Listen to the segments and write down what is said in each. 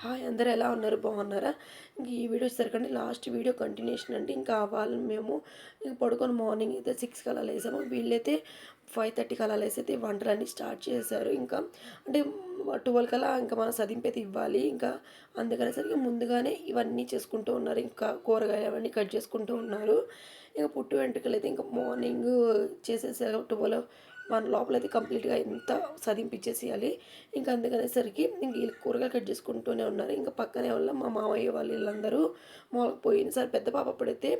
Hi అందరూ ఎలా ఉన్నారు? బాగున్నారా? ఇంక ఈ వీడియో వచ్చేసరికండి లాస్ట్ వీడియో కంటిన్యూషన్ అండి. ఇంకా వాళ్ళు మేము ఇంక పడుకొని మార్నింగ్ అయితే సిక్స్ అలా లేసాము. వీళ్ళైతే ఫైవ్ థర్టీకి అలా లేసైతే వంటలన్నీ స్టార్ట్ చేశారు. ఇంకా అంటే ట్వెల్వ్ కల్లా ఇంకా మనం సదింపేది ఇవ్వాలి. ఇంకా అందుకనేసరికి ముందుగానే ఇవన్నీ చేసుకుంటూ ఉన్నారు. ఇంకా కూరగాయలు అవన్నీ కట్ చేసుకుంటూ ఉన్నారు. ఇంకా పుట్టు వెంట్రుకలు అయితే ఇంకా మార్నింగ్ చేసేసారు ట్వెల్వ్ మన లోపలైతే కంప్లీట్గా ఎంత సదింపించేసేయాలి ఇంకా అందుకనేసరికి ఇంక వీళ్ళు కూరగాయలు కట్ చేసుకుంటూనే ఉన్నారు. ఇంకా పక్కనే వల్ల మా మామయ్య వాళ్ళు వీళ్ళందరూ మొలకు పోయినసారి పెద్ద పాప అప్పుడైతే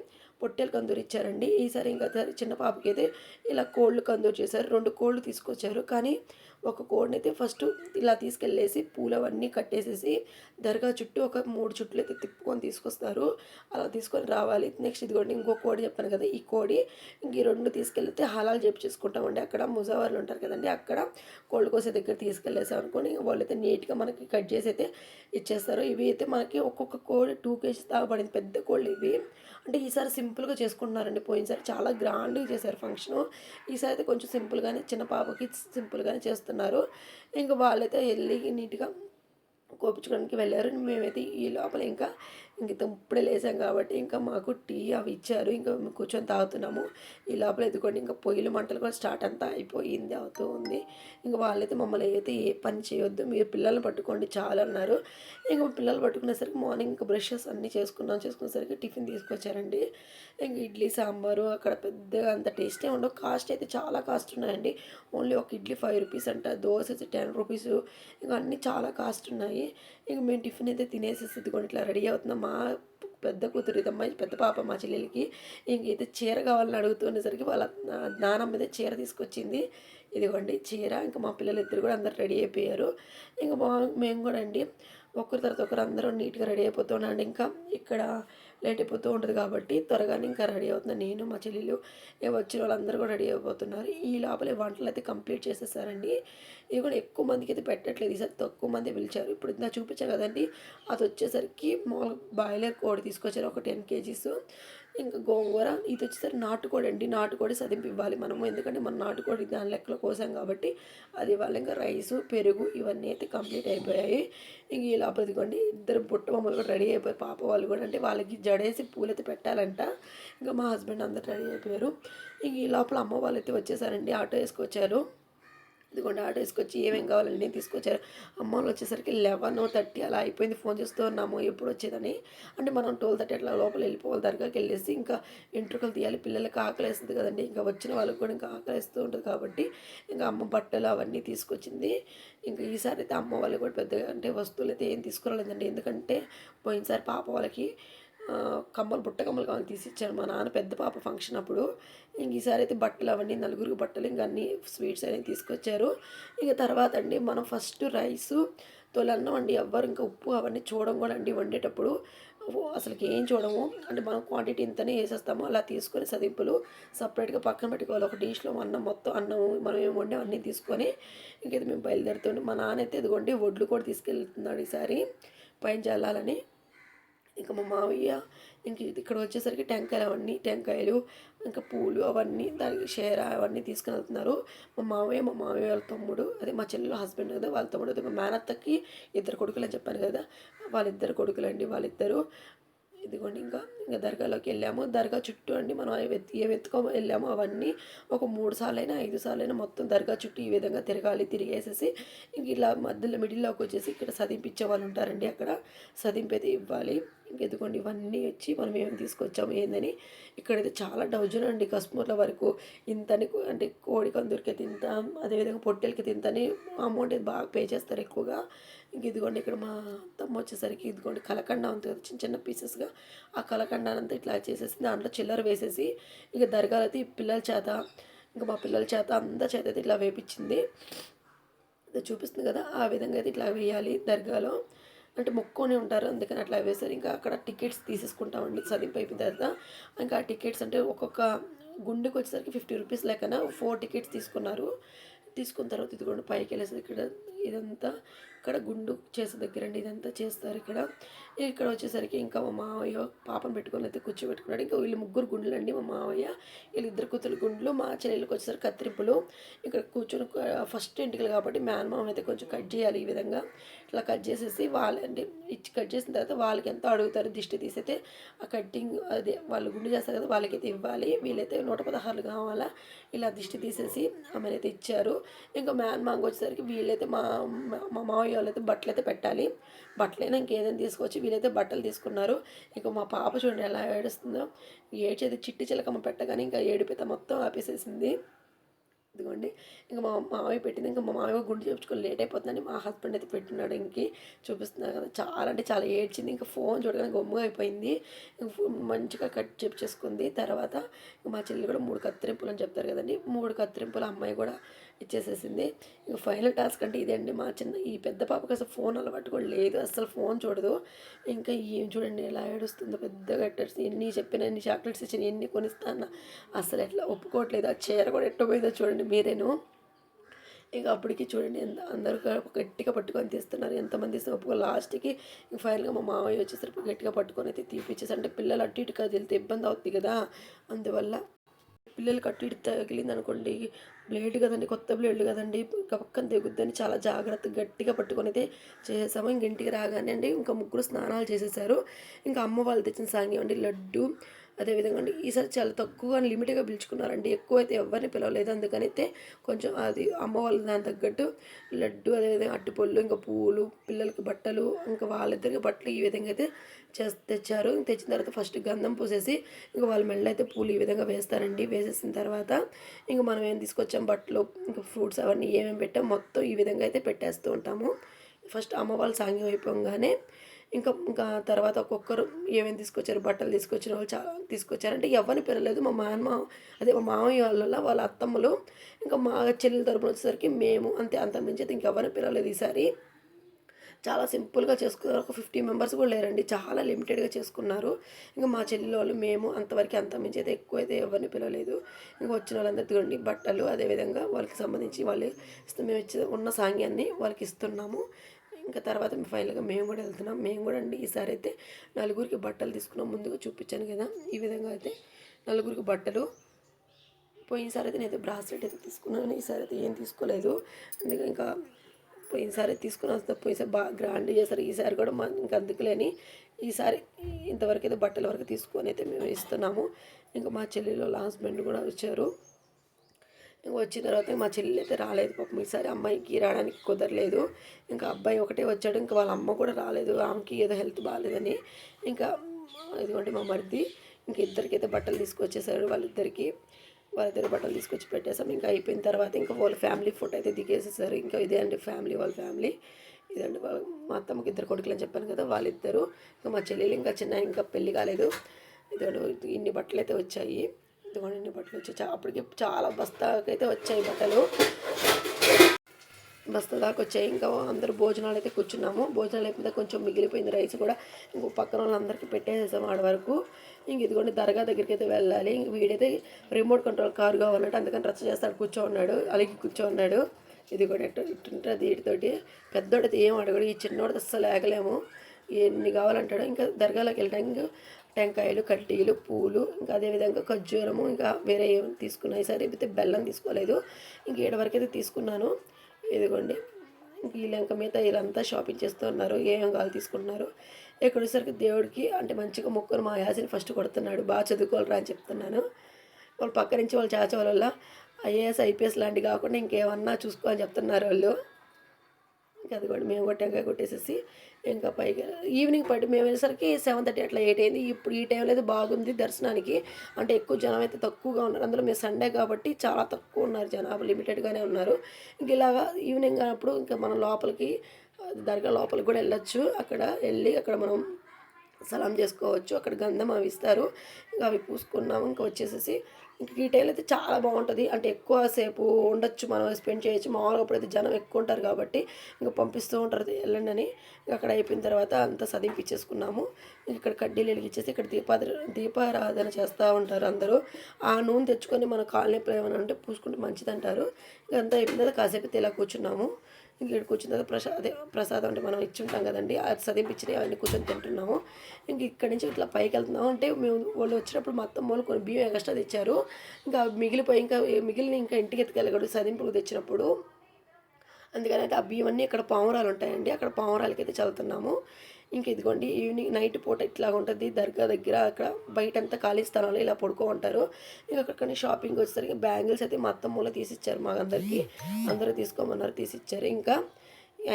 పొట్టెలు కందూరు ఇచ్చారండి. ఈసారి ఇంకా చిన్న పాపకి అయితే ఇలా కోళ్ళు కందూరు చేశారు. రెండు కోళ్ళు తీసుకొచ్చారు. కానీ ఒక కోడిని అయితే ఫస్ట్ ఇలా తీసుకెళ్ళేసి పూలవన్నీ కట్టేసేసి దర్గా చుట్టూ ఒక మూడు చుట్లు అయితే తిప్పుకొని తీసుకొస్తారు. అలా తీసుకొని రావాలి. నెక్స్ట్ ఇదిగోండి ఇంకో కోడి చెప్పాను కదా ఈ కోడి ఇంక ఈ రెండు తీసుకెళ్తే హలాలు చెప్పి చేసుకుంటామండి. అక్కడ ముజావర్లు ఉంటారు కదండి అక్కడ కోళ్ళు కోసే దగ్గర తీసుకెళ్ళేసాం అనుకోని వాళ్ళైతే నీట్గా మనకి కట్ చేసి అయితే ఇచ్చేస్తారు. ఇవి అయితే మనకి ఒక్కొక్క కోడి టూ కేజీస్ తాగబడింది పెద్ద కోళ్ళు ఇవి. అంటే ఈసారి సింపుల్గా చేసుకుంటున్నారండి పోయినసారి చాలా గ్రాండ్గా చేశారు ఫంక్షను. ఈసారి అయితే కొంచెం సింపుల్గానే చిన్న పాపకి సింపుల్గానే చేస్తున్నారు. ఇంకా వాళ్ళైతే వెళ్ళి నీట్గా కోపించుకోవడానికి వెళ్ళారు. మేమైతే ఈ లోపల ఇంకా ఇంక ఇప్పుడే లేసాం కాబట్టి ఇంకా మాకు టీ అవి ఇచ్చారు. ఇంకా మేము కూర్చొని తాగుతున్నాము. ఈ లోపల ఎదుకోండి ఇంకా పొయ్యిలు మంటలు కూడా స్టార్ట్ అంతా అయిపోయింది అవుతూ ఉంది. ఇంకా వాళ్ళైతే మమ్మల్ని అయితే ఏ పని చేయొద్దు మీరు పిల్లల్ని పట్టుకోండి చాలా అన్నారు. ఇంకా పిల్లలు పట్టుకునేసరికి మార్నింగ్ ఇంకా బ్రషెస్ అన్నీ చేసుకున్నాం. చేసుకునేసరికి టిఫిన్ తీసుకొచ్చారండి. ఇంక ఇడ్లీ సాంబారు అక్కడ పెద్దగా అంత టేస్టే ఉండవు. కాస్ట్ అయితే చాలా కాస్ట్ ఉన్నాయండి. ఓన్లీ ఒక ఇడ్లీ ఫైవ్ రూపీస్ అంట దోశ వచ్చి టెన్ రూపీస్. ఇంకా అన్నీ చాలా కాస్ట్ ఉన్నాయి. ఇంక మేము టిఫిన్ అయితే తినేసేసి ఇదిగోండి ఇట్లా రెడీ అవుతున్నాం. మా పెద్ద కూతురు ఇదమ్మా పెద్ద పాప మా చెల్లెలకి ఇంకైతే చీర కావాలని అడుగుతుండేసరికి వాళ్ళ నానమ్మ మీద చీర తీసుకొచ్చింది. ఇదిగోండి చీర ఇంకా మా పిల్లలు ఇద్దరు కూడా అందరు రెడీ అయిపోయారు. ఇంకా మా మేము కూడా అండి ఒకరి తర్వాత ఒకరు అందరూ నీట్గా రెడీ అయిపోతున్నాండి ఇంకా ఇక్కడ లేట్ అయిపోతూ ఉంటుంది కాబట్టి త్వరగానే ఇంకా రెడీ అవుతుంది నేను మా చెల్లెలు వచ్చిన వాళ్ళందరూ కూడా రెడీ అయిపోతున్నారు. ఈ లోపలే వంటలు అయితే కంప్లీట్ చేసేసారండి. ఇవి కూడా ఎక్కువ మందికి అయితే పెట్టట్లేదు. ఈసారి తక్కువ మంది పిలిచారు. ఇప్పుడు ఇంత చూపించాను కదండి. అది వచ్చేసరికి మామూలుగా బాయిలర్ కోడి తీసుకొచ్చారు. ఒక టెన్ కేజీస్. ఇంకా గోంగూర. ఇది వచ్చేసరికి నాటుకోడి అండి. నాటుకోడి సదింపు ఇవ్వాలి మనము. ఎందుకంటే మన నాటుకోడి దాని లెక్కలో కోసాం కాబట్టి అది ఇవ్వాలి. ఇంకా రైసు పెరుగు ఇవన్నీ అయితే కంప్లీట్ అయిపోయాయి. ఇంక ఈ లోపల ఇదిగోండి. ఇద్దరు బుట్ట బొమ్మలు కూడా రెడీ అయిపోయి పాప వాళ్ళు కూడా అంటే వాళ్ళకి జడేసి పూలైతే పెట్టాలంట. ఇంకా మా హస్బెండ్ అందరు రెడీ అయిపోయారు. ఇంక ఈ లోపల అమ్మ వాళ్ళు అయితే వచ్చేసారండి ఆటో వేసుకొచ్చారు. ఇదిగోండి ఆటో వేసుకొచ్చి ఏమేం కావాలండి తీసుకొచ్చారు. అమ్మ వాళ్ళు వచ్చేసరికి లెవెన్ థర్టీ అలా అయిపోయింది. ఫోన్ చేస్తూ ఉన్నాము ఎప్పుడు వచ్చేదని. అంటే మనం ట్వెల్వ్ థర్టీ అట్లా లోపల వెళ్ళిపోవాలి దర్గాకి వెళ్ళేసి ఇంకా ఇంట్రుకలు తీయాలి. పిల్లలకి ఆకలేస్తుంది కదండి. ఇంకా వచ్చిన వాళ్ళకి కూడా ఇంకా ఆకలిస్తూ ఉంటుంది కాబట్టి ఇంకా అమ్మ బట్టలు అవన్నీ తీసుకొచ్చింది. ఇంకా ఈసారి అయితే అమ్మ వాళ్ళు కూడా పెద్దగా అంటే వస్తువులు అయితే ఏం తీసుకురాలేదండి. ఎందుకంటే పోయినసారి పాప వాళ్ళకి కమ్మలు బుట్ట కమ్మలు కావాలి తీసిచ్చాను. మా నాన్న పెద్ద పాప ఫంక్షన్ అప్పుడు. ఇంక ఈసారి అయితే బట్టలు అవన్నీ నలుగురికి బట్టలు ఇంక అన్ని స్వీట్స్ అనేవి తీసుకొచ్చారు. ఇక తర్వాత అండి మనం ఫస్ట్ రైసు తొలన్నం అండి ఎవ్వరు ఇంకా ఉప్పు అవన్నీ చూడడం కూడా అండి వండేటప్పుడు. అసలుకి ఏం చూడము. అంటే మనం క్వాంటిటీ ఇంతనే వేసేస్తాము. అలా తీసుకొని సదింపులు సపరేట్గా పక్కన పెట్టుకోవాలి. ఒక డిష్లో అన్నం మొత్తం అన్నం మనం ఏం వండే అన్నీ తీసుకొని ఇంకైతే మేము బయలుదేరుతుండే. మా నాన్న అయితే ఇదిగోండి వడ్లు కూడా తీసుకెళ్తున్నాడు ఈసారి. పైన చల్లాలని. ఇంకా మా మావయ్య ఇంక ఇక్కడ వచ్చేసరికి టెంకాయలు అవన్నీ టెంకాయలు ఇంకా పూలు అవన్నీ దానికి షేర్ అవన్నీ తీసుకుని వెళ్తున్నారు. మా మావయ్య మా మావయ్య వాళ్ళ తమ్ముడు అదే మా చెల్లెలు హస్బెండ్ కదా వాళ్ళ తమ్ముడు అదే మా మేనత్తకి ఇద్దరు కొడుకులు అని చెప్పాను కదా వాళ్ళిద్దరు కొడుకులు అండి వాళ్ళిద్దరు. ఇదిగోండి ఇంకా ఇంకా దర్గాలోకి వెళ్ళాము. దర్గా చుట్టూ అండి మనం ఏం ఎత్తుకో వెళ్ళాము అవన్నీ ఒక మూడు సార్లు అయినా ఐదు సార్లు అయినా మొత్తం దర్గా చుట్టూ ఈ విధంగా తిరగాలి తిరిగేసేసి ఇంక ఇలా మధ్యలో మిడిల్లోకి వచ్చేసి ఇక్కడ సదింపించే వాళ్ళు ఉంటారండి అక్కడ. సదింపైతే ఇవ్వాలి. ఇంకెదుకోండి ఇవన్నీ వచ్చి మనం ఏమి తీసుకొచ్చాము ఏందని. ఇక్కడైతే చాలా డౌజన్ అండి కస్టమర్ల వరకు. ఇంతని అంటే కోడి కందూరికి ఇంత అదేవిధంగా పొట్టెలకి తింతని అమౌంట్ బాగా పే చేస్తారు ఎక్కువగా. ఇంక ఇదిగోండి ఇక్కడ మా తమ్మ వచ్చేసరికి ఇదిగోండి కలకండ ఉంది కదా చిన్న చిన్న పీసెస్గా ఆ కలకండానంతా ఇట్లా చేసేసి దాంట్లో చిల్లర వేసేసి ఇక దర్గాలు అయితే పిల్లల చేత ఇంకా మా పిల్లల చేత అందరి చేత అయితే ఇట్లా వేపించింది. చూపిస్తుంది కదా ఆ విధంగా అయితే ఇట్లా వేయాలి దర్గాలో. అంటే మొక్కుని ఉంటారు అందుకని అట్లా వేస్తారు ఇంకా అక్కడ టికెట్స్ తీసేసుకుంటామండి చదింపు అయిపోయిన తర్వాత. ఇంకా ఆ టికెట్స్ అంటే ఒక్కొక్క గుండెకి వచ్చేసరికి ఫిఫ్టీ రూపీస్ లెక్కన ఫోర్ టికెట్స్ తీసుకున్నారు. తీసుకున్న తర్వాత ఇదిగోండి పైకి వెళ్ళేసరికి ఇక్కడ ఇదంతా ఇక్కడ గుండు చేసే దగ్గర అండి. ఇదంతా చేస్తారు ఇక్కడ. ఇక్కడ వచ్చేసరికి ఇంకా మా మావయ్య పాపను పెట్టుకొని అయితే కూర్చోబెట్టుకున్నాడు. ఇంకా వీళ్ళు ముగ్గురు గుండ్లు అండి. మా మావయ్య వీళ్ళు ఇద్దరు కూతురు గుండ్లు మా చెల్లెళ్ళకి వచ్చేసరికి కత్తిరింపులు. ఇక్కడ కూర్చొని ఫస్ట్ ఇంటికలు కాబట్టి మేనమామ అయితే కొంచెం కట్ చేయాలి ఈ విధంగా. ఇట్లా కట్ చేసేసి వాళ్ళండి ఇచ్చి కట్ చేసిన తర్వాత వాళ్ళకి ఎంతో అడుగుతారు దిష్టి తీసైతే ఆ కట్టింగ్ అదే వాళ్ళు గుండు చేస్తారు కదా వాళ్ళకైతే ఇవ్వాలి. వీళ్ళైతే నూట పదహారులు కావాలా. ఇలా దిష్టి తీసేసి ఆమెనైతే ఇచ్చారు. ఇంకా మ్యాన్ మాంగ్ వచ్చేసరికి వీళ్ళైతే మా మా మామయ్య మావయ్య వాళ్ళైతే బట్టలు అయితే పెట్టాలి. బట్టలైనా ఇంకేదైనా తీసుకొచ్చి వీళ్ళైతే బట్టలు తీసుకున్నారు. ఇక మా పాప చూడండి ఎలా ఏడుస్తుందో. ఏడ్చేది చిట్టి చిలకమ్మ పెట్టగానే ఇంకా ఏడిపిత మొత్తం ఆపేసేసింది. ఇదిగోండి. ఇంకా మా మామయ్య పెట్టింది. ఇంకా మా మామయ్య గుండు చేయించుకొని లేట్ అయిపోతుందని మా హస్బెండ్ అయితే పెట్టినాడు. ఇంకి చూపిస్తున్నారు కదా. చాలా అంటే చాలా ఏడ్చింది. ఇంకా ఫోన్ చూడగానే గమ్ముగా అయిపోయింది. మంచిగా కట్ చేసుకుంది తర్వాత మా చెల్లి కూడా మూడు కత్తిరింపులు అని చెప్తారు కదండి. మూడు కత్తిరింపులు అమ్మాయి కూడా ఇచ్చేసేసింది. ఇంక ఫైనల్ టాస్క్ అంటే ఇదే అండి మా చిన్న ఈ పెద్ద పాపకి అసలు ఫోన్ అలవాటు కూడా లేదు. అసలు ఫోన్ చూడదు. ఇంకా ఏం చూడండి ఎలా ఏడుస్తుందో పెద్దగా ఎట్టేసి ఎన్ని చెప్పిన ఎన్ని చాక్లెట్స్ ఇచ్చిన ఎన్ని కొనిస్తాను అసలు ఎట్లా ఒప్పుకోవట్లేదు. ఆ చీర కూడా ఎట్టబోయిందో చూడండి మీరేను. ఇంకా అప్పటికి చూడండి ఎంత అందరూ గట్టిగా పట్టుకొని తీస్తున్నారు. ఎంతమంది ఇస్తే ఒప్పుకో లాస్ట్కి ఫైనల్గా మా మామయ్య వచ్చేసరికి గట్టిగా పట్టుకొని అయితే తీపిచ్చేసి అంటే పిల్లలు అటు ఇటు కదిలితే ఇబ్బంది అవుతుంది కదా. అందువల్ల పిల్లలు కట్టు ఇటు తగిలింది అనుకోండి బ్లేడ్ కదండి కొత్త బ్లేడ్ కదండి ఇంకా పక్కన తెగుద్దని చాలా జాగ్రత్తగా గట్టిగా పట్టుకొని అయితే చేసాము ఇంక ఇంటికి రాగానే అండి ఇంకా ముగ్గురు స్నానాలు చేసేసారు. ఇంకా అమ్మ వాళ్ళు తెచ్చిన సాంగ్యం అండి లడ్డు అదేవిధంగా అండి ఈసారి చాలా తక్కువ లిమిట్గా పిలుచుకున్నారండి. ఎక్కువ అయితే ఎవరిని పిలవలేదు. అందుకని అయితే కొంచెం అది అమ్మ వాళ్ళ దాని తగ్గట్టు లడ్డు అదేవిధంగా అట్టిపళ్ళు ఇంకా పువ్వులు పిల్లలకి బట్టలు ఇంకా వాళ్ళిద్దరికి బట్టలు ఈ విధంగా అయితే చేసి తెచ్చారు. ఇంక తెచ్చిన తర్వాత ఫస్ట్ గంధం పూసేసి ఇంకా వాళ్ళ మెళ్ళ అయితే పూలు ఈ విధంగా వేస్తారండి. వేసేసిన తర్వాత ఇంకా మనం ఏం తీసుకొచ్చాం? బట్టలు ఇంకా ఫ్రూట్స్ అవన్నీ ఏమేమి పెట్టాం? మొత్తం ఈ విధంగా అయితే పెట్టేస్తూ ఉంటాము. ఫస్ట్ అమ్మ వాళ్ళ సాంగ్యం అయిపోగానే ఇంకా ఇంకా తర్వాత ఒక్కొక్కరు ఏమేమి తీసుకొచ్చారు బట్టలు తీసుకొచ్చిన వాళ్ళు చాలా తీసుకొచ్చారు. అంటే ఎవరిని పిలలేదు మా మామ అదే మా మామయ్య వాళ్ళ వాళ్ళ అత్తమ్మలు ఇంకా మా చెల్లెల తరపున వచ్చేసరికి మేము అంతే అంత మించి అయితే ఇంకెవరిని పిలవలేదు ఈసారి. చాలా సింపుల్గా చేసుకున్నారు. ఒక ఫిఫ్టీ మెంబర్స్ కూడా లేరండి. చాలా లిమిటెడ్గా చేసుకున్నారు. ఇంకా మా చెల్లి వాళ్ళు మేము అంతవరకు అంత మించి అయితే ఎక్కువ అయితే ఎవరిని పిలవలేదు. ఇంకా వచ్చిన వాళ్ళందరికీ చూడండి బట్టలు అదేవిధంగా వాళ్ళకి సంబంధించి వాళ్ళు మేము ఇచ్చే ఉన్న సాంగ్యాన్ని వాళ్ళకి ఇస్తున్నాము. ఇంకా తర్వాత ఫైనల్గా మేము కూడా వెళ్తున్నాం. మేము కూడా అండి ఈసారి అయితే నలుగురికి బట్టలు తీసుకున్నాం. ముందుగా చూపించాను కదా. ఈ విధంగా అయితే నలుగురికి బట్టలు. పోయినసారి అయితే నేనైతే బ్రాస్లెట్ అయితే తీసుకున్నాను. ఈసారి అయితే ఏం తీసుకోలేదు. అందుకే ఇంకా పోయినసారి తీసుకుని వస్తే పోయినసారి బాగా గ్రాండ్ చేశారు. ఈసారి కూడా మా ఇంకా అందుకులేని ఈసారి ఇంతవరకు అయితే బట్టల వరకు తీసుకొని అయితే మేము ఇస్తున్నాము. ఇంకా మా చెల్లెలు వాళ్ళ హస్బెండ్ కూడా వచ్చారు. ఇంకా వచ్చిన తర్వాత మా చెల్లి అయితే రాలేదు పాపం ఈసారి అమ్మాయికి రావడానికి కుదరలేదు. ఇంకా అబ్బాయి ఒకటే వచ్చాడు ఇంకా వాళ్ళ అమ్మ కూడా రాలేదు. ఆమెకి ఏదో హెల్త్ బాగాలేదని ఇంకా ఇదిగోండి మా మరిది ఇంక ఇద్దరికైతే బట్టలు తీసుకొచ్చేసాడు. వాళ్ళిద్దరికి వాళ్ళిద్దరు బట్టలు తీసుకొచ్చి పెట్టేసాం ఇంకా అయిపోయిన తర్వాత ఇంకా వాళ్ళ ఫ్యామిలీ ఫోటో అయితే దిగేసేసారు. ఇంకా ఇదే అండి ఫ్యామిలీ వాళ్ళ ఫ్యామిలీ. ఇదండి వాళ్ళ మా అత్తమ్మకి ఇద్దరు కొడుకులు అని చెప్పాను కదా వాళ్ళిద్దరు. ఇంకా మా చెల్లెలు ఇంకా చిన్న ఇంకా పెళ్ళి కాలేదు. ఇదండి ఇన్ని బట్టలు అయితే వచ్చాయి. ఇదిగోండి ఇన్ని బట్టలు వచ్చాయి? అప్పటికి చాలా బస్తాకైతే వచ్చాయి బట్టలు. బస్తా దాకా వచ్చాయి. ఇంకా అందరూ భోజనాలు అయితే కూర్చున్నాము. భోజనాలు అయిపోతే కొంచెం మిగిలిపోయింది రైస్ కూడా. ఇంకో పక్కన వాళ్ళందరికీ పెట్టేసేసాం ఆడ వరకు. ఇంక ఇదిగోండి దర్గా దగ్గరికి అయితే వెళ్ళాలి. ఇంక వీడైతే రిమోట్ కంట్రోల్ కారు కావాలంటే అందుకని రచ్చ చేస్తాడు కూర్చో ఉన్నాడు అలిగి కూర్చో ఉన్నాడు ఇది కూడా ఎట్టు ఇట్టుంటుంది వీటితోటి పెద్దోడితే ఏం అడగడు. ఈ చిన్నోడితో అస్సలు లేగలేము. ఎన్ని కావాలంటాడు. ఇంకా దర్గాలోకి వెళ్ళడానికి టెంకాయలు కడ్డీలు పూలు ఇంకా అదేవిధంగా ఖర్జూరము ఇంకా వేరే ఏం తీసుకున్నాయి సరే అయితే బెల్లం తీసుకోలేదు. ఇంక ఏడు వరకు అయితే తీసుకున్నాను. ఇదిగోండి. ఇంక ఇంకా మిగతా వీళ్ళంతా షాపింగ్ చేస్తూ ఉన్నారు. ఏం కావాలి తీసుకుంటున్నారు. ఇక్కడ వచ్చేసరికి దేవుడికి అంటే మంచిగా మొక్కను మా యాసిని ఫస్ట్ కొడుతున్నాడు. బాగా చదువుకోవాలరా అని చెప్తున్నాను. వాళ్ళు పక్క నుంచి వాళ్ళు చాచే వల్ల ఐఏఎస్ ఐపీఎస్ లాంటివి కాకుండా ఇంకేమన్నా చూసుకోవాలని చెప్తున్నారు వాళ్ళు. ఇంకా అది కూడా మేము కూడా టెంకాయ కొట్టేసేసి ఇంకా పైకి ఈవినింగ్ పట్టి మేము వెళ్ళేసరికి సెవెన్ థర్టీ అట్లా ఎయిట్ అయింది. ఇప్పుడు ఈ టైంలో అయితే బాగుంది దర్శనానికి. అంటే ఎక్కువ జనం అయితే తక్కువగా ఉన్నారు. అందులో మేము సండే కాబట్టి చాలా తక్కువ ఉన్నారు జనాభా లిమిటెడ్గానే ఉన్నారు. ఇంక ఇలాగా ఈవినింగ్ అప్పుడు ఇంకా మనం లోపలికి దర్గా లోపలికి కూడా వెళ్ళొచ్చు. అక్కడ వెళ్ళి అక్కడ మనం సలాం చేసుకోవచ్చు. అక్కడ గంధం అవి ఇస్తారు. ఇంకా అవి పూసుకున్నాము. ఇంకా వచ్చేసేసి ఇంక ఈ అయితే చాలా బాగుంటుంది. అంటే ఎక్కువ సేపు ఉండొచ్చు. మనం స్పెండ్ చేయొచ్చు. మామూలుగా అప్పుడైతే జనం ఎక్కువ ఉంటారు కాబట్టి ఇంకా పంపిస్తూ ఉంటారు. వెళ్ళండి అని ఇంకా అక్కడ అయిపోయిన తర్వాత అంతా చదివిపించేసుకున్నాము ఇక్కడ కడ్డీలు వెలిగించేసి ఇక్కడ దీపాద దీపారాధన చేస్తూ ఉంటారు అందరూ. ఆ నూనె తెచ్చుకొని మన కాలనీ ఏమైనా ఉంటే పూసుకుంటే మంచిది అంటారు అంతా అయిపోయిన తర్వాత కాసేపు ఇలా కూర్చున్నాము. ఇంక ఇక్కడ కూర్చున్న తర్వాత ప్రసాద్ ప్రసాదం అంటే మనం ఇచ్చి ఉంటాం కదండి. అది చదివించినవి అవన్నీ కూర్చొని తింటున్నాము. ఇంక ఇక్కడి నుంచి ఇట్లా పైకి వెళ్తున్నాము. అంటే మేము వాళ్ళు వచ్చినప్పుడు మొత్తం వాళ్ళు కొన్ని బియ్యం ఎక్స్ట్రా తెచ్చారు. ఇంకా మిగిలిపోయి ఇంకా మిగిలిన ఇంకా ఇంటికి ఎత్తుకెళ్ళగడు సదింపుకు తెచ్చినప్పుడు అందుకని అయితే ఆ బియ్యం అన్నీ ఇక్కడ పావురాలు ఉంటాయండి. అక్కడ పావురాలకి అయితే చల్లుతున్నాము. ఇంక ఇదిగోండి ఈవినింగ్ నైట్ పూట ఇట్లా ఉంటుంది. దర్గా దగ్గర అక్కడ బయట అంతా ఖాళీ స్థలంలో ఇలా పడుకో ఉంటారు. ఇంకా అక్కడ షాపింగ్ వచ్చేసరికి బ్యాంగిల్స్ అయితే మా అత్తమ్మలో తీసిచ్చారు మాకందరికీ. అందరూ తీసుకోమన్నారు తీసిచ్చారు. ఇంకా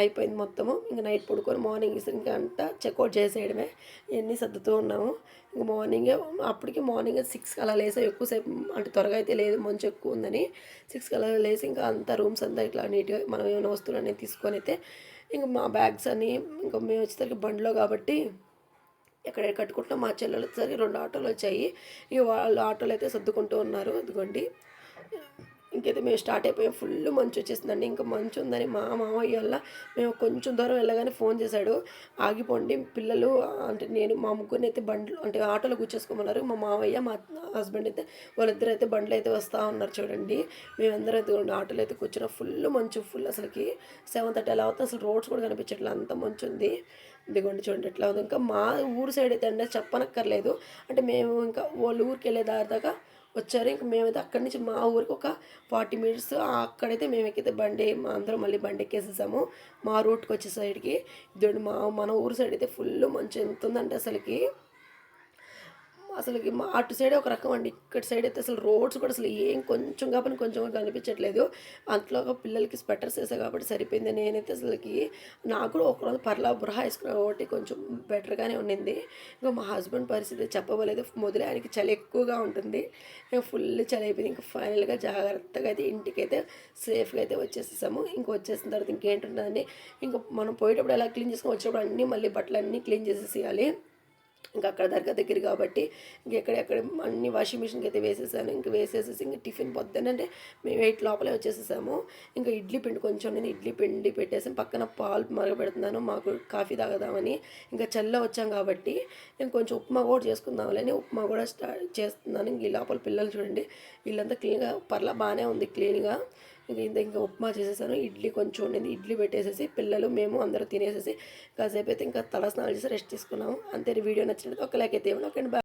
అయిపోయింది మొత్తము. ఇంకా నైట్ పడుకొని మార్నింగ్ ఇంకా అంతా చెక్అవుట్ చేసేయడమే. ఇవన్నీ సర్దుతూ ఉన్నాము. ఇంకా మార్నింగే అప్పటికి మార్నింగ్ సిక్స్కి అలా లేసా ఎక్కువసేపు అంటే త్వరగా అయితే లేదు. మంచు ఎక్కువ ఉందని సిక్స్కి అలా లేసి ఇంకా అంతా రూమ్స్ అంతా ఇట్లా నీట్గా మనం ఏమైనా వస్తువులు అనేది తీసుకొని అయితే ఇంకా మా బ్యాగ్స్ అని ఇంకా మేము వచ్చేసరికి బండిలో కాబట్టి ఎక్కడ కట్టుకుంటున్నాం? మా చెల్లెలు వచ్చేసరికి రెండు ఆటోలు వచ్చాయి. ఇక వాళ్ళు ఆటోలు అయితే సర్దుకుంటూ ఉన్నారు. ఇదిగోండి ఇంకైతే మేము స్టార్ట్ అయిపోయాం. ఫుల్ మంచు వచ్చేసిందండి. ఇంకా మంచు ఉందని మా మామయ్య వల్ల మేము కొంచెం దూరం వెళ్ళగానే ఫోన్ చేశాడు. ఆగిపోండి. పిల్లలు అంటే నేను మా ముగ్గురిని అయితే బండ్లు అంటే ఆటోలో కూర్చేసుకోమన్నారు. మా మామయ్య మా హస్బెండ్ అయితే వాళ్ళిద్దరు అయితే బండ్లు అయితే వస్తూ ఉన్నారు చూడండి. మేమందరం అయితే ఆటోలో అయితే కూర్చున్న. ఫుల్ మంచు ఫుల్ అసలుకి సెవెన్ థర్టీ అలా అవుతుంది. అసలు రోడ్స్ కూడా కనిపించట్లేదు. అంత మంచు ఉంది. ఇదిగోండి చూడండి ఎట్లా ఉంది. ఇంకా మా ఊరు సైడ్ అయితే అంటే చెప్పనక్కర్లేదు. అంటే మేము ఇంకా వాళ్ళ ఊరికి వెళ్ళే దారి దాకా వచ్చారు. ఇంక మేమైతే అక్కడి నుంచి మా ఊరికి ఒక ఫార్టీ మినిట్స్ అక్కడైతే మేము ఎక్కితే బండి మా అందరం మళ్ళీ బండి ఎక్కేసేసాము. మా రూట్కి వచ్చే సైడ్కి. ఇదండి మా మన ఊరు సైడ్ అయితే ఫుల్ మంచి ఎంత ఉందంటే అసలుకి. అసలు మా అటు సైడ్ ఒక రకం అండి. ఇక్కడ సైడ్ అయితే అసలు రోడ్స్ కూడా అసలు ఏం కొంచెం కాబట్టి కొంచెం కనిపించట్లేదు. అంతలో పిల్లలకి స్వెటర్స్ వేసా కాబట్టి సరిపోయింది. నేనైతే అసలుకి నాకు కూడా ఒకరోజు పర్లా బురహా వేసుకున్నా ఒకటి కొంచెం బెటర్గానే ఉండింది. ఇంకా మా హస్బెండ్ పరిస్థితి చెప్పబోలేదు. మొదలే ఆయనకి చలి ఎక్కువగా ఉంటుంది. ఇంకా ఫుల్ చలి అయిపోయింది. ఇంకా ఫైనల్గా జాగ్రత్తగా అయితే ఇంటికైతే సేఫ్గా అయితే వచ్చేసేసాము. ఇంకా వచ్చేసిన తర్వాత ఇంకేంటుంటుందండి ఇంకా మనం పోయేటప్పుడు ఎలా క్లీన్ చేసుకొని వచ్చేటప్పుడు అన్నీ మళ్ళీ బట్టలు అన్నీ క్లీన్ చేసేసేయాలి. ఇంకా అక్కడ దర్గా దగ్గర కాబట్టి ఇంకెక్కడెక్కడ అన్ని వాషింగ్ మిషన్కి అయితే వేసేసాను. ఇంకా వేసేసేసి ఇంకా టిఫిన్ పొద్దునంటే మేము ఎయిట్ లోపలే వచ్చేసేసాము. ఇంకా ఇడ్లీ పిండి కొంచెం నేను ఇడ్లీ పిండి పెట్టేసి పక్కన పాలు మరగబెడుతున్నాను. మాకు కాఫీ తాగదామని ఇంకా చల్ల వచ్చాం కాబట్టి నేను కొంచెం ఉప్మా కూడా చేసుకుందామని ఉప్మా కూడా స్టార్ట్ చేస్తున్నాను. ఇంక ఈ లోపల పిల్లలు చూడండి వీళ్ళంతా క్లీన్గా పర్లా బాగానే ఉంది క్లీన్గా ఇంత ఇంకా ఉప్మా చేసేసాను. ఇడ్లీ కొంచెం ఉండింది. ఇడ్లీ పెట్టేసేసి పిల్లలు మేము అందరూ తినేసేసి కాసేపు అయితే ఇంకా తల స్నానాలు చేసి రెస్ట్ తీసుకున్నాము. అంతే వీడియో నచ్చినట్టు ఒక లైక్ అయితే ఇవ్వండి. ఓకే